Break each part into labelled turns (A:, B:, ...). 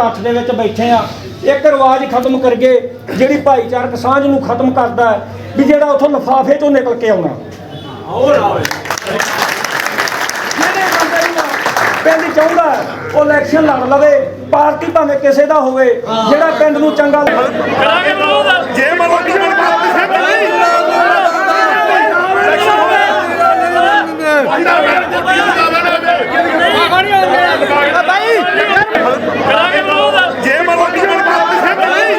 A: ਹੱਥ ਦੇ ਵਿੱਚ ਬੈਠੇ ਆ। ਇੱਕ ਰਿਵਾਜ ਖਤਮ ਕਰਗੇ ਜਿਹੜੀ ਭਾਈਚਾਰਕ ਸਾਂਝ ਨੂੰ ਖਤਮ ਕਰਦਾ ਵੀ ਜਿਹੜਾ ਉਥੋਂ ਲਫਾਫੇ ਚੋਂ ਨਿਕਲ ਕੇ ਆਉਣਾ। ਬੰਦੇ ਨੂੰ ਪਿੰਡ ਚਾਹੁੰਦਾ ਹੈ, ਉਹ ਇਲੈਕਸ਼ਨ ਲੜ ਲਵੇ ਪਾਰਟੀ ਭਾਵੇਂ ਕਿਸੇ ਦਾ ਹੋਵੇ ਜਿਹੜਾ ਪਿੰਡ ਨੂੰ ਚੰਗਾ ਲੱਗੇ
B: ਜੇ ਮਨ ਕਿਸੇ ਨੂੰ ਕੋਈ ਸਿੱਧ ਨਹੀਂ ਜੇ ਮਨ ਕਿਸੇ ਨੂੰ ਕੋਈ ਸਿੱਧ ਨਹੀਂ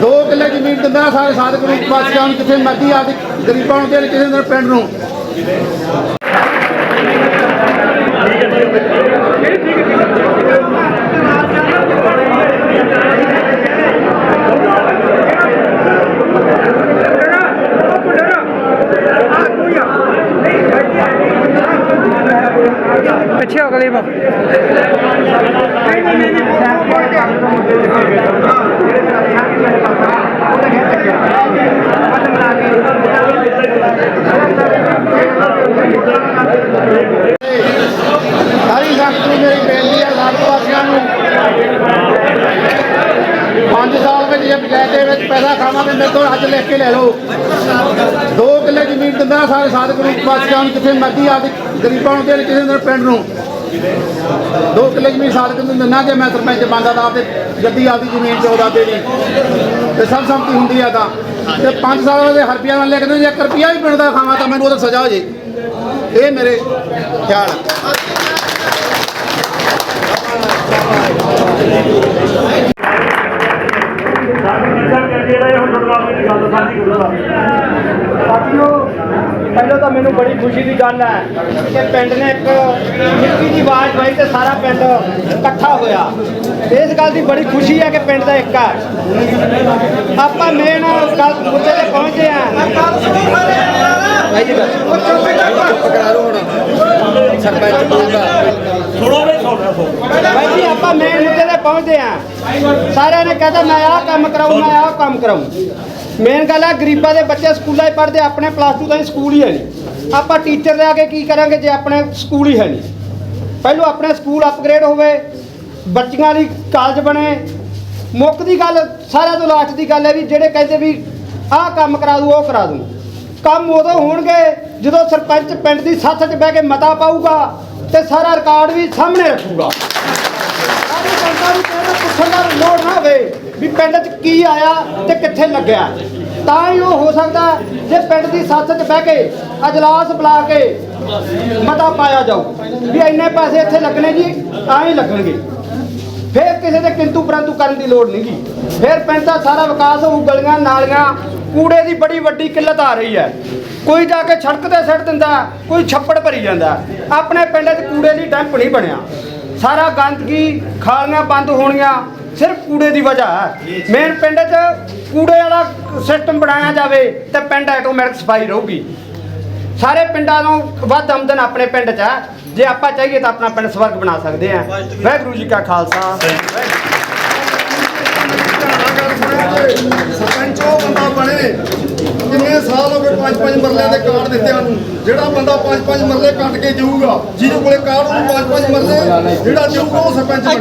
C: ਦੋ ਕਿੱਲੇ ਜ਼ਮੀਨ ਦਿੰਦਾ ਸਾਰੇ ਸਾਧਕ ਨੂੰ ਵਾਸੀਆਂ ਨੂੰ ਕਿੱਥੇ ਮਰਜ਼ੀ ਆਦੀ ਗਰੀਬਾਂ ਨੂੰ ਦੇਣ ਕਿਸੇ ਦਿਨ ਪਿੰਡ ਨੂੰ
D: ਪਿੱਛੇ ਹੋ ਗਲੀ
C: ਸਾਰੀ ਸੰਗਤ ਨੂੰ ਮੇਰੀ ਬੇਨਤੀ ਹੈ ਸਾਧਕ ਵਾਸੀਆਂ ਨੂੰ ਪੰਜ ਸਾਲ ਵਿੱਚ ਜੇ ਪੰਚਾਇਤ ਦੇ ਵਿੱਚ ਪੈਸਾ ਖਾਵਾਂਗੇ ਮੇਰੇ ਤੋਂ ਅੱਜ ਲਿਖ ਕੇ ਲੈ ਲਓ ਦੋ ਕਿੱਲੇ ਜ਼ਮੀਨ ਸਾਰੇ ਸਾਧਕ ਨੂੰ ਵਾਸੀਆਂ ਨੂੰ ਕਿੱਥੇ ਮਰਜ਼ੀ ਆਦੀ ਗਰੀਬਾਂ ਨੂੰ ਦੇਣ ਕਿਸੇ ਦਿਨ ਪਿੰਡ ਨੂੰ। ਦੋ ਕਿੱਲੇ ਜ਼ਮੀਨ ਸਾਧਕ ਨੂੰ ਦਿੰਦਾ ਜੇ ਮੈਂ ਸਰਪੰਚ ਬਣਦਾ ਤਾਂ ਤੇ ਗੱਡੀ ਆਪਦੀ ਜ਼ਮੀਨ ਚੋਦਾ ਤੇਰੀ ਤੇ ਸਭ ਸੰਮਤੀ ਹੁੰਦੀ ਆ ਤਾਂ। ਤੇ 5 ਸਾਲ ਦੇ ਹਰਪੀਆਂ ਨਾਲ ਲਿਖਦੇ ਜੇ 1 ਰੁਪਿਆ ਵੀ ਪਿੰਡ ਦਾ ਖਾਵਾਂ ਤਾਂ ਮੈਨੂੰ ਉਹਦਾ ਸਜ਼ਾ ਹੋ ਜੇ। ਇਹ ਮੇਰੇ ਖਿਆਲ ਆ।
A: ਸਾਥੀਓ ਪਹਿਲਾਂ ਤਾਂ ਮੈਨੂੰ ਬੜੀ ਖੁਸ਼ੀ ਦੀ ਗੱਲ ਹੈ ਕਿ ਪਿੰਡ ਨੇ ਇੱਕ ਮਿੱਟੀ ਦੀ ਆਵਾਜ਼ ਪਾਈ ਤੇ ਸਾਰਾ ਪਿੰਡ ਇਕੱਠਾ ਹੋਇਆ। ਇਸ ਗੱਲ ਦੀ ਬੜੀ ਖੁਸ਼ੀ ਹੈ ਕਿ ਪਿੰਡ ਦਾ ਇੱਕ ਹੈ। ਆਪਾਂ ਮੇਨ ਗੱਲ ਮੁੱਦੇ ਤੇ ਪਹੁੰਚੇ ਆ ਭਾਈ ਜੀ ਬਸ ਭਾਈ ਜੀ ਆਪਾਂ ਮੇਨ ਮੁੱਦੇ ਤੇ ਪਹੁੰਚੇ ਆ ਸਾਰਿਆਂ ਨੇ ਕਹਿੰਦਾ ਮੈਂ ਆਹ ਕੰਮ ਕਰਾਉਂ ਮੈਂ ਆਹ ਕੰਮ ਕਰਾਉਂ ਮੇਨ ਗੱਲ ਹੈ ਗਰੀਬਾਂ ਦੇ ਬੱਚੇ ਸਕੂਲਾਂ 'ਚ ਪੜ੍ਹਦੇ ਆਪਣੇ ਪਲੱਸ 2 ਤਾਈਂ ਸਕੂਲ ਹੀ ਹੈ ਨਹੀਂ ਆਪਾਂ ਟੀਚਰ ਲਿਆ ਕੇ ਕੀ ਕਰਾਂਗੇ ਜੇ ਆਪਣੇ ਸਕੂਲ ਹੀ ਹੈ ਨਹੀਂ? ਪਹਿਲੋਂ ਆਪਣੇ ਸਕੂਲ ਅਪਗ੍ਰੇਡ ਹੋਵੇ, ਬੱਚੀਆਂ ਲਈ ਕਾਲਜ ਬਣੇ। ਮੁੱਖ ਦੀ ਗੱਲ, ਸਾਰਿਆਂ ਤੋਂ ਲਾਸਟ ਦੀ ਗੱਲ ਹੈ ਵੀ ਜਿਹੜੇ ਕਹਿੰਦੇ ਵੀ ਆਹ ਕੰਮ ਕਰਾ ਦੂ, ਉਹ ਕਰਾ ਦੂ। ਕੰਮ ਉਦੋਂ ਹੋਣਗੇ ਜਦੋਂ ਸਰਪੰਚ ਪਿੰਡ ਦੀ ਸੱਥ 'ਚ ਬਹਿ ਕੇ ਮਤਾ ਪਾਊਗਾ ਤੇ ਸਾਰਾ ਰਿਕਾਰਡ ਵੀ ਸਾਹਮਣੇ ਰੱਖੂਗਾ। ਸਾਰੀ ਜਨਤਾ ਨੂੰ ਕਹਿਣਾ ਪੁੱਛਣ ਦਾ ਲੋੜ ਨਾ ਹੋਵੇ ਵੀ ਪਿੰਡ 'ਚ ਕੀ ਆਇਆ ਤੇ ਕਿੱਥੇ ਲੱਗਿਆ? ਤਾਂ ਹੀ ਉਹ ਹੋ ਸਕਦਾ ਜੇ ਪਿੰਡ ਦੀ ਸੱਥ 'ਚ ਬਹਿ ਕੇ ਅਜਲਾਸ ਬੁਲਾ ਕੇ ਮਤਾ ਪਾਇਆ ਜਾਊ ਵੀ ਇੰਨੇ ਪੈਸੇ ਇੱਥੇ ਲੱਗਣੇ ਜੀ, ਤਾਂ ਹੀ ਲੱਗਣਗੇ। ਫਿਰ ਕਿਸੇ ਦੇ ਕਿੰਤੂ ਪਰੰਤੂ ਕਰਨ ਦੀ ਲੋੜ ਨਹੀਂਗੀ। ਫਿਰ ਪਿੰਡ ਦਾ ਸਾਰਾ ਵਿਕਾਸ ਹੋਊ, ਗਲੀਆਂ, ਨਾਲੀਆਂ, ਕੂੜੇ ਦੀ ਬੜੀ ਵੱਡੀ ਕਿੱਲਤ ਆ ਰਹੀ ਹੈ। ਕੋਈ ਜਾ ਕੇ ਸੜਕ ਤੇ ਸਿੱਟ ਦਿੰਦਾ, ਕੋਈ ਛੱਪੜ ਭਰੀ ਜਾਂਦਾ। ਆਪਣੇ ਪਿੰਡ 'ਚ ਕੂੜੇ ਦੀ ਡੰਪ ਨਹੀਂ ਬਣਿਆ। ਸਾਰਾ ਗੰਦਗੀ ਖਾਲੀਆਂ ਬੰਦ ਹੋਣੀਆਂ। ਸਿਰਫ ਕੂੜੇ ਦੀ ਵਜ੍ਹਾ। ਹੈ ਮੇਨ ਪਿੰਡ 'ਚ ਕੂੜੇ ਵਾਲਾ ਸਿਸਟਮ ਬਣਾਇਆ ਜਾਵੇ ਤੇ ਪਿੰਡ ਆਟੋਮੈਟਿਕ ਸਫ਼ਾਈ ਰਹੂਗੀ। ਸਾਰੇ ਪਿੰਡਾਂ ਨੂੰ ਵੱਧ ਆਮਦਨ ਆਪਣੇ ਪਿੰਡ 'ਚ ਹੈ ਜੇ ਆਪਾਂ ਚਾਹੀਏ ਤਾਂ ਆਪਣਾ ਪਿੰਡ ਸਵਰਗ ਬਣਾ ਸਕਦੇ ਹਾਂ ਵਾਹਿਗੁਰੂ ਜੀ ਕਾ ਖਾਲਸਾ।
E: ਸਰਪੰਚ ਉਹ ਬੰਦਾ ਬਣੇ। ਕਿੰਨੇ ਸਾਲ ਹੋ ਗਏ ਪੰਜ ਪੰਜ ਮਰਲਿਆਂ ਦੇ ਕਾਰਡ ਦਿੱਤਿਆਂ ਨੂੰ? ਜਿਹੜਾ ਬੰਦਾ ਪੰਜ ਪੰਜ ਮਰਲੇ ਕੱਟ ਕੇ ਜਾਊਗਾ ਜਿਹਦੇ ਕੋਲੇ ਕਾਰਡ ਉਹਨੂੰ ਪੰਜ ਪੰਜ ਮਰਲੇ ਜਿਹੜਾ ਜਾਊਗਾ ਉਹ ਸਰਪੰਚ ਬਣੇ।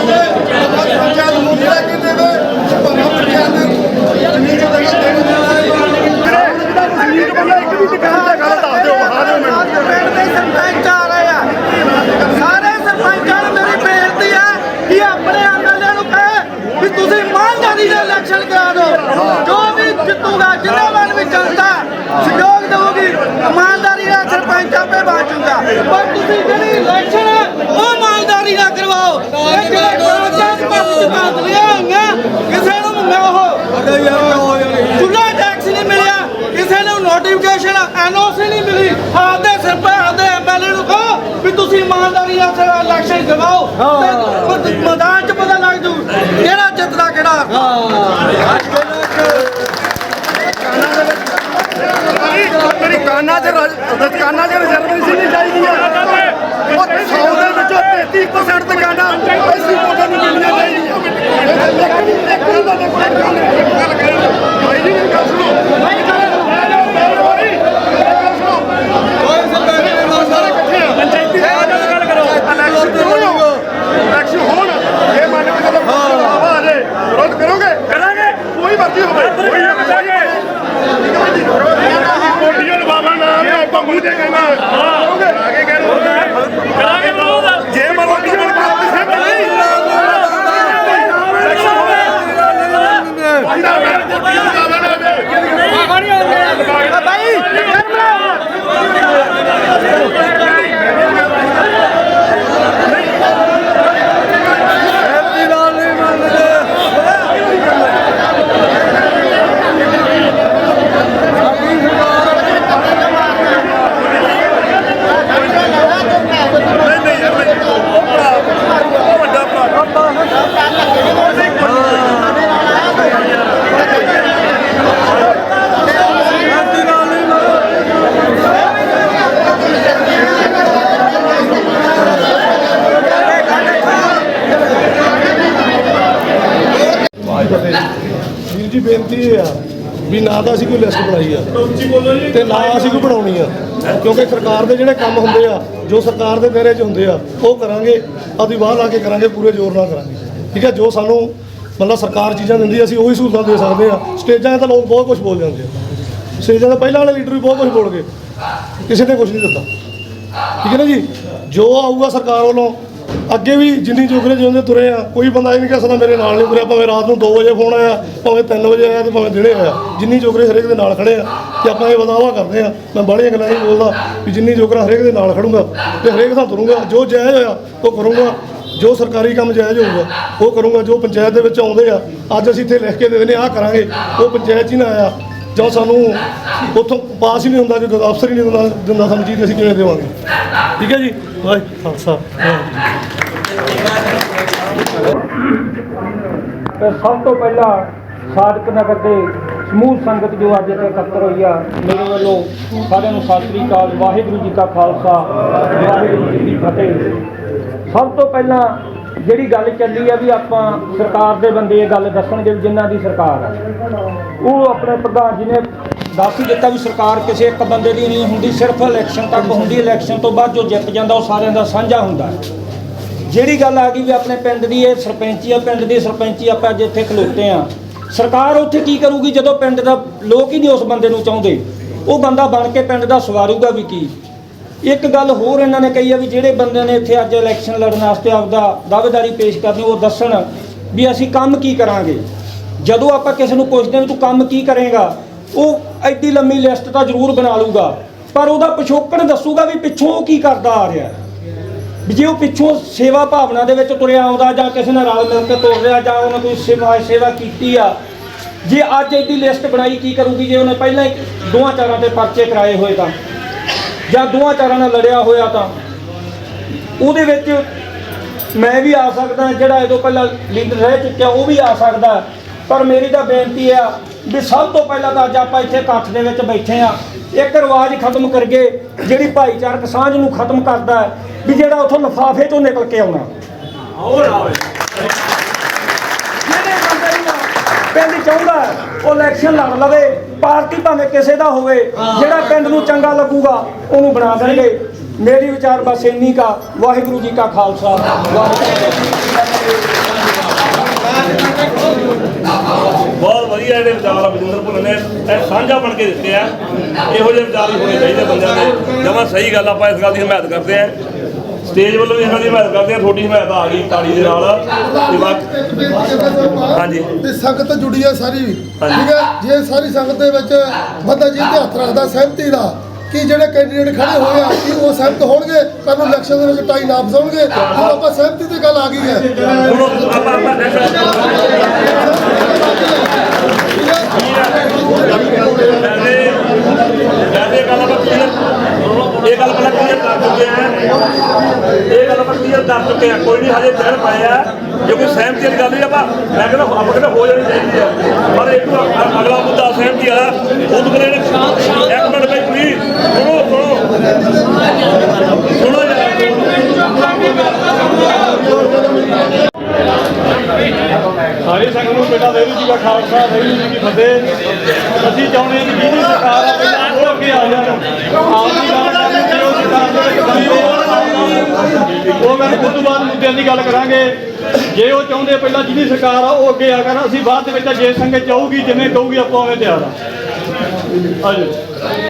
E: ਪੰਚਾਇਤ ਨੂੰ ਜਿਹੜਾ ਕਹਿੰਦੇ ਵੇ ਭਾਵੇਂ ਪੰਚਾਇਤ ਦੇ ਜ਼ਮੀਨ ਦੇ ਦੇਣਾ ਦੇਣੀ ਜ਼ਮੀਨ ਬੰਦਾ ਇੱਕ ਵੀ ਦੁਕਾਨ ਦਾ ਗੱਲ ਦੱਸ ਦਿਓ ਵਹਾ ਦਿਓ ਮੈਨੂੰ
F: ਪਿੰਡ ਦੇ ਸਰਪੰਚ ਆ ਰਹੇ ਆ ਸਾਰੇ ਸਰਪੰਚਾਂ ਨੂੰ ਮੇਰੀ ਬੇਨਤੀ ਹੈ ਕਿ ਆਪਣੇ ਐਮਐਲਏ ਨੂੰ ਕਹੇ ਵੀ ਤੁਸੀਂ ਇਮਾਨਦਾਰੀ ਨਾਲ ਇਲੈਕਸ਼ਨ ਕਰਾ ਦਿਓ। ਜੋ ਵੀ ਜਿੱਤੂਗਾ ਜਿੰਨੇ ਮਨ ਵਿੱਚ ਜਨਤਾ ਸਹਿਯੋਗ ਦੇਊਗੀ ਇਮਾਨਦਾਰੀ ਨਾਲ ਸਰਪੰਚ ਆਪੇ ਬਾਜੂਗਾ ਪਰ ਤੁਸੀਂ ਜਿਹੜੀ ਇਲੈਕਸ਼ਨ ਹੈ ਉਹ ਇਮਾਨਦਾਰੀ ਨਾਲ ਕਰਵਾਓ। ਇਹ ਜਿਹੜੇ ਹੋਈਆਂ ਕਿਸੇ ਨੂੰ ਉਹ। ਚੁੱਲਾ ਟੈਕਸ ਨਹੀਂ ਮਿਲਿਆ ਕਿਸੇ ਨੂੰ ਨੋਟੀਫਿਕੇਸ਼ਨ ਐਨਓਸੀ ਨਹੀਂ ਮਿਲੀ। ਆਪਦੇ ਸਰਪੰਚ ਆਪਦੇ ਐਮਐਲਏ ਨੂੰ ਕਹੋ ਵੀ ਤੁਸੀਂ ਇਮਾਨਦਾਰੀ ਨਾਲ ਇਲੈਕਸ਼ਨ ਕਰਵਾਓ। ਤੇ ਮੈਦਾਨ 'ਚ ਪਤਾ ਲੱਗ ਜੂ ਕਿਹੜਾ
E: ਦੁਕਾਨਾਂ 'ਚ ਦੁਕਾਨਾਂ 'ਚ ਰਿਜ਼ਰਵੇਸ਼ਨ ਨਹੀਂ ਚਾਹੀਦੀ ਆ ਉਹ 100 ਦੇ ਵਿੱਚੋਂ 33% ਤੇ ਐਸੀ ਵੋਟਾਂ ਨੂੰ ਮਿਲਣੀਆਂ ਚਾਹੀਦੀਆਂ ਇੱਕ ਵੀ ਇੱਕ ਵੀ ਤੁਹਾਡੇ
B: Mira,
D: ਵੀਰ ਇਹ ਆ ਵੀ ਨਾ ਤਾਂ ਅਸੀਂ ਕੋਈ ਲਿਸਟ ਬਣਾਈ ਆ ਤੇ ਨਾ ਅਸੀਂ ਕੋਈ ਬਣਾਉਣੀ ਆ। ਕਿਉਂਕਿ ਸਰਕਾਰ ਦੇ ਜਿਹੜੇ ਕੰਮ ਹੁੰਦੇ ਆ, ਜੋ ਸਰਕਾਰ ਦੇ ਦਾਇਰੇ 'ਚ ਹੁੰਦੇ ਆ, ਉਹ ਕਰਾਂਗੇ, ਆਪਦੀ ਬਾਹ ਲਾ ਕੇ ਕਰਾਂਗੇ, ਪੂਰੇ ਜ਼ੋਰ ਨਾਲ ਕਰਾਂਗੇ। ਠੀਕ ਹੈ ਜੋ ਸਾਨੂੰ ਮਤਲਬ ਸਰਕਾਰ ਚੀਜ਼ਾਂ ਦਿੰਦੀ ਅਸੀਂ ਉਹੀ ਸਹੂਲਤਾਂ ਦੇ ਸਕਦੇ ਆ। ਸਟੇਜਾਂ 'ਤੇ ਤਾਂ ਲੋਕ ਬਹੁਤ ਕੁਝ ਬੋਲ ਜਾਂਦੇ ਆ। ਸਟੇਜਾਂ 'ਤੇ ਪਹਿਲਾਂ ਵਾਲੇ ਲੀਡਰ ਵੀ ਬਹੁਤ ਕੁਝ ਬੋਲ ਗਏ। ਕਿਸੇ ਨੇ ਕੁਝ ਨਹੀਂ ਦਿੱਤਾ। ਠੀਕ ਹੈ ਨਾ ਜੀ? ਜੋ ਆਊਗਾ ਸਰਕਾਰ ਵੱਲੋਂ ਅੱਗੇ ਵੀ ਜਿੰਨੀ ਜੋਗਰੇ ਜਿਉਂਦੇ ਤੁਰੇ ਆ, ਕੋਈ ਬੰਦਾ ਇਹ ਨਹੀਂ ਕਹਿ ਸਕਦਾ ਮੇਰੇ ਨਾਲ ਨਹੀਂ ਤੁਰਿਆ, ਭਾਵੇਂ ਰਾਤ ਨੂੰ 2 ਵਜੇ ਫੋਨ ਆਇਆ, ਭਾਵੇਂ 3 ਵਜੇ ਆਇਆ ਤੇ ਭਾਵੇਂ ਦਿਨੇ ਆਇਆ। ਜਿੰਨੀ ਜੋਗਰੇ ਹਰੇਕ ਦੇ ਨਾਲ ਖੜੇ ਆ, ਤੇ ਆਪਾਂ ਇਹ ਵਧਾਵਾ ਕਰਦੇ ਆ, ਮੈਂ ਬਾਹਲੀਆਂ ਗੱਲਾਂ ਨਹੀਂ ਬੋਲਦਾ ਵੀ ਜਿੰਨੀ ਜੋਗਰਾ ਹਰੇਕ ਦੇ ਨਾਲ ਖੜੂੰਗਾ ਤੇ ਹਰੇਕ ਦਾ ਤੁਰੂੰਗਾ, ਜੋ ਜਾਇਜ਼ ਹੋਇਆ, ਉਹ ਕਰੂੰਗਾ, ਜੋ ਸਰਕਾਰੀ ਕੰਮ ਜਾਇਜ਼ ਹੋਊਗਾ, ਉਹ ਕਰੂੰਗਾ, ਜੋ ਪੰਚਾਇਤ ਦੇ ਵਿੱਚ ਆਉਂਦੇ ਆ, ਅੱਜ ਅਸੀਂ ਇੱਥੇ ਲਿਖ ਕੇ ਦੇ ਦਿੰਦੇ ਆਹ ਕਰਾਂਗੇ, ਉਹ ਪੰਚਾਇਤ 'ਚ ਹੀ ਨਾ ਆਇਆ। ਜਾਂ ਸਾਨੂੰ ਉੱਥੋਂ ਪਾਸ ਹੀ ਨਹੀਂ ਹੁੰਦਾ, ਜਦੋਂ ਅਫਸਰ ਹੀ ਨਹੀਂ ਦਿੰਦਾ ਦਿੰਦਾ ਸਾਨੂੰ ਚੀਜ਼, ਅਸੀਂ ਕਿਵੇਂ ਦੇਵਾਂਗੇ? ਠੀਕ ਹੈ ਜੀ? ਵਾਹਿ, ਖਾਲਸਾ।
G: ਤੇ ਸਭ ਤੋਂ ਪਹਿਲਾਂ ਸਾਧਕ ਨਗਰ ਦੇ ਸਮੂਹ ਸੰਗਤ ਜੋ ਅੱਜ ਇੱਥੇ ਇਕੱਤਰ ਹੋਈ ਆ, ਮੇਰੇ ਵੱਲੋਂ ਸਾਰਿਆਂ ਨੂੰ ਸਤਿ ਸ੍ਰੀ ਅਕਾਲ, ਵਾਹਿਗੁਰੂ ਜੀ ਕਾ ਖਾਲਸਾ, ਵਾਹਿਗੁਰੂ ਜੀ ਕੀ ਫਤਿਹ। ਸਭ ਤੋਂ ਪਹਿਲਾਂ ਜਿਹੜੀ ਗੱਲ ਚੱਲੀ ਆ ਵੀ ਆਪਾਂ ਸਰਕਾਰ ਦੇ ਬੰਦੇ ਇਹ ਗੱਲ ਦੱਸਣਗੇ ਵੀ ਜਿਨ੍ਹਾਂ ਦੀ ਸਰਕਾਰ ਆ। ਉਹ ਆਪਣੇ ਪ੍ਰਧਾਨ ਜੀ ਨੇ ਦੱਸ ਹੀ ਦਿੱਤਾ ਵੀ ਸਰਕਾਰ ਕਿਸੇ ਇੱਕ ਬੰਦੇ ਦੀ ਨਹੀਂ ਹੁੰਦੀ, ਸਿਰਫ ਇਲੈਕਸ਼ਨ ਤੱਕ ਹੁੰਦੀ ਇਲੈਕਸ਼ਨ ਤੋਂ ਬਾਅਦ ਜੋ ਜਿੱਤ ਜਾਂਦਾ ਉਹ ਸਾਰਿਆਂ ਦਾ ਸਾਂਝਾ ਹੁੰਦਾ। ਜਿਹੜੀ ਗੱਲ ਆ ਗਈ ਵੀ ਆਪਣੇ ਪਿੰਡ ਦੀ, ਇਹ ਸਰਪੰਚੀ ਆ, ਪਿੰਡ ਦੀ ਸਰਪੰਚੀ ਆਪਾਂ ਜਿੱਥੇ ਖਲੋਤੇ ਆ। ਸਰਕਾਰ ਉੱਥੇ ਕੀ ਕਰੂਗੀ ਜਦੋਂ ਪਿੰਡ ਦਾ ਲੋਕ ਹੀ ਨਹੀਂ ਉਸ ਬੰਦੇ ਨੂੰ ਚਾਹੁੰਦੇ? ਉਹ ਬੰਦਾ ਬਣ ਕੇ ਪਿੰਡ ਦਾ ਸਵਾਰੂਗਾ ਵੀ ਕੀ? ਇੱਕ ਗੱਲ ਹੋਰ ਇਹਨਾਂ ਨੇ ਕਹੀ ਆ ਵੀ ਜਿਹੜੇ ਬੰਦੇ ਨੇ ਇੱਥੇ ਅੱਜ ਇਲੈਕਸ਼ਨ ਲੜਨ ਵਾਸਤੇ ਆਪਦਾ ਦਾਅਵੇਦਾਰੀ ਪੇਸ਼ ਕਰਨੀ, ਉਹ ਦੱਸਣ ਵੀ ਅਸੀਂ ਕੰਮ ਕੀ ਕਰਾਂਗੇ। ਜਦੋਂ ਆਪਾਂ ਕਿਸੇ ਨੂੰ ਪੁੱਛਦੇ ਹਾਂ ਵੀ ਤੂੰ ਕੰਮ ਕੀ ਕਰੇਗਾ, ਉਹ ਐਡੀ ਲੰਮੀ ਲਿਸਟ ਤਾਂ ਜ਼ਰੂਰ ਬਣਾ ਲੂਗਾ ਪਰ ਉਹਦਾ ਪਿਛੋਕੜ ਦੱਸੂਗਾ ਵੀ ਪਿੱਛੋਂ ਉਹ ਕੀ ਕਰਦਾ ਆ ਰਿਹਾ। ਵੀ ਜੇ ਉਹ ਪਿੱਛੋਂ ਸੇਵਾ ਭਾਵਨਾ ਦੇ ਵਿੱਚ ਤੁਰਿਆ ਆਉਂਦਾ ਜਾਂ ਕਿਸੇ ਨਾਲ ਰਲ ਮਿਲ ਕੇ ਤੁਰ ਰਿਹਾ ਜਾਂ ਉਹਨੇ ਕੋਈ ਸੇਵਾ ਸੇਵਾ ਕੀਤੀ ਆ, ਜੇ ਅੱਜ ਐਡੀ ਲਿਸਟ ਬਣਾਈ ਕੀ ਕਰੂਗੀ? ਜੇ ਉਹਨੇ ਪਹਿਲਾਂ ਹੀ ਦੋਹਾਂ ਚਾਰਾਂ ਤੇ ਪਰਚੇ ਕਰਾਏ ਹੋਏ ਤਾਂ। ਜਾਂ ਦੋਹਾਂ ਚਾਰਾਂ ਨਾਲ ਲੜਿਆ ਹੋਇਆ ਤਾਂ ਉਹਦੇ ਵਿੱਚ ਮੈਂ ਵੀ ਆ ਸਕਦਾ ਜਿਹੜਾ ਇਹਦੋਂ ਪਹਿਲਾਂ ਲੀਡਰ ਰਹਿ ਚੁੱਕਿਆ ਉਹ ਵੀ ਆ ਸਕਦਾ। ਪਰ ਮੇਰੀ ਤਾਂ ਬੇਨਤੀ ਆ ਵੀ ਸਭ ਤੋਂ ਪਹਿਲਾਂ ਤਾਂ ਅੱਜ ਆਪਾਂ ਇੱਥੇ ਇਕੱਠ ਦੇ ਵਿੱਚ ਬੈਠੇ ਆ। ਇੱਕ ਰਿਵਾਜ ਖਤਮ ਕਰਗੇ ਜਿਹੜੀ ਭਾਈਚਾਰਕ ਸਾਂਝ ਨੂੰ ਖਤਮ ਕਰਦਾ ਵੀ ਜਿਹੜਾ ਉਥੋਂ ਲਿਫਾਫੇ ਚੋਂ ਨਿਕਲ ਕੇ ਆਉਣਾ। ਜਿਹੜੇ ਬੰਦੇ ਨੂੰ ਪਿੰਡ ਚਾਹੁੰਦਾ ਉਹ ਇਲੈਕਸ਼ਨ ਲੜ ਲਵੇ ਪਾਰਟੀ ਭਾਵੇਂ ਕਿਸੇ ਦਾ ਹੋਵੇ ਜਿਹੜਾ ਪਿੰਡ ਨੂੰ ਚੰਗਾ ਲੱਗੂਗਾ ਉਹਨੂੰ ਬਣਾ ਦੇਣਗੇ। ਮੇਰੀ ਵਿਚਾਰ ਬਸ ਇੰਨੀ ਕਾ ਵਾਹਿਗੁਰੂ ਜੀ ਕਾ ਖਾਲਸਾ।
H: ਬਹੁਤ ਵਧੀਆ ਜਿਹੜੇ ਵਿਚਾਰ ਆ ਬਜਿੰਦਰ ਭੁੱਲਰ ਨੇ। ਇਹ ਸਾਂਝਾ ਬਣ ਕੇ ਦਿੱਤੇ ਆ। ਇਹੋ ਜਿਹੇ ਵਿਚਾਰ ਹੀ ਹੋਣੇ ਚਾਹੀਦੇ ਬੰਦਿਆਂ ਦੇ। ਜਮਾਂ ਸਹੀ ਗੱਲ ਆਪਾਂ ਇਸ ਗੱਲ ਦੀ ਹਮਾਇਤ ਕਰਦੇ ਆ। ਸਟੇਜ ਵੱਲੋਂ ਵੀ ਇਹਨਾਂ ਦੀ ਹਮਾਇਤ ਕਰਦੇ ਆ ਤੁਹਾਡੀ ਹਮਾਇਤ ਆ ਗਈ ਤਾੜੀ ਦੇ ਨਾਲ। ਤੇ ਬਾਕੀ ਹਾਂਜੀ।
E: ਤੇ ਸੰਗਤ ਜੁੜੀ ਹੈ ਸਾਰੀ। ਠੀਕ ਹੈ? ਜੇ ਸਾਰੀ ਸੰਗਤ ਦੇ ਵਿੱਚ ਬੰਦਾ ਜੀ ਤੇ ਹੱਥ ਰੱਖਦਾ ਸਹਿਮਤੀ ਦਾ ਕਿ ਜਿਹੜੇ ਕੈਂਡੀਡੇਟ ਖੜੇ ਹੋਏ ਆ ਕਿ ਉਹ ਸਹਿਮਤ ਹੋਣਗੇ ਕੱਲ ਨੂੰ ਇਲੈਕਸ਼ਨ ਦੇ ਵਿੱਚ ਟਾਈ ਨਾ ਫਸਾਉਣਗੇ ਹੁਣ ਆਪਾਂ ਸਹਿਮਤੀ ਤੇ ਗੱਲ ਆ ਗਈ ਹੈ।
H: ਹੁਣ ਆਪਾਂ ਆਪਾਂ ਵੈਸੇ ਇਹ ਗੱਲ ਆਪਾਂ clear- ਇਹ ਗੱਲ ਪਹਿਲਾਂ ਕਲੀਅਰ ਕਰ ਚੁੱਕੇ ਇਹ ਗੱਲ ਆਪਾਂ ਕਲੀਅਰ ਕਰ ਚੁੱਕੇ ਆ। ਕੋਈ ਨਹੀਂ ਹਜੇ ਦਿਨ ਪਏ ਜੇ ਕੋਈ ਸਹਿਮਤੀ ਵਾਲੀ ਗੱਲ ਨਹੀਂ ਆਪਾਂ ਮੈਂ ਕਹਿੰਦਾ ਆਪਾਂ ਕਹਿੰਦਾ ਹੋ ਜਾਣੀ ਚਾਹੀਦੀ ਆ। ਪਰ ਇੱਕ ਅਗਲਾ ਮੁੱਦਾ ਸਹਿਮਤੀ ਵਾਲਾ। ਉਹ ਤੋਂ ਕਹਿੰਦੇ ਇੱਕ ਮਿੰਟ ਬਈ ਪਲੀਜ਼ ਸੁਣੋ ਸੁਣੋ। ਸੁਣੋ ਯਾਰ
D: ਸੰਗਤ ਨੂੰ ਬੇਟਾ ਵੈਰੂ ਜੀ ਦਾ ਖਾਲਸਾ ਵੈਰੂ ਜੀ ਕੀ ਫਤਿਹ। ਅਸੀਂ ਚਾਹੁੰਦੇ ਹਾਂ ਕਿ ਜਿਹੜੀ ਸਰਕਾਰ ਆ, ਪਹਿਲਾਂ ਉਹ ਅੱਗੇ ਆ ਜਾਣ। ਆਪ ਦੀ ਗੱਲ ਉਹ ਮੈਂ ਉਸ ਤੋਂ ਬਾਅਦ ਮੁੱਦਿਆਂ ਦੀ ਗੱਲ ਕਰਾਂਗੇ।
I: ਜੇ ਉਹ ਚਾਹੁੰਦੇ ਪਹਿਲਾਂ ਜਿਹਦੀ ਸਰਕਾਰ ਆ, ਉਹ ਅੱਗੇ ਆ ਕਰਨ ਅਸੀਂ ਬਾਅਦ ਦੇ ਵਿੱਚ ਜੇ ਸੰਗਤ ਚਾਹੂਗੀ, ਜਿਵੇਂ ਕਹੂਗੀ, ਆਪਾਂ ਉਵੇਂ ਤਿਆਰ ਆ। ਆਜੋ।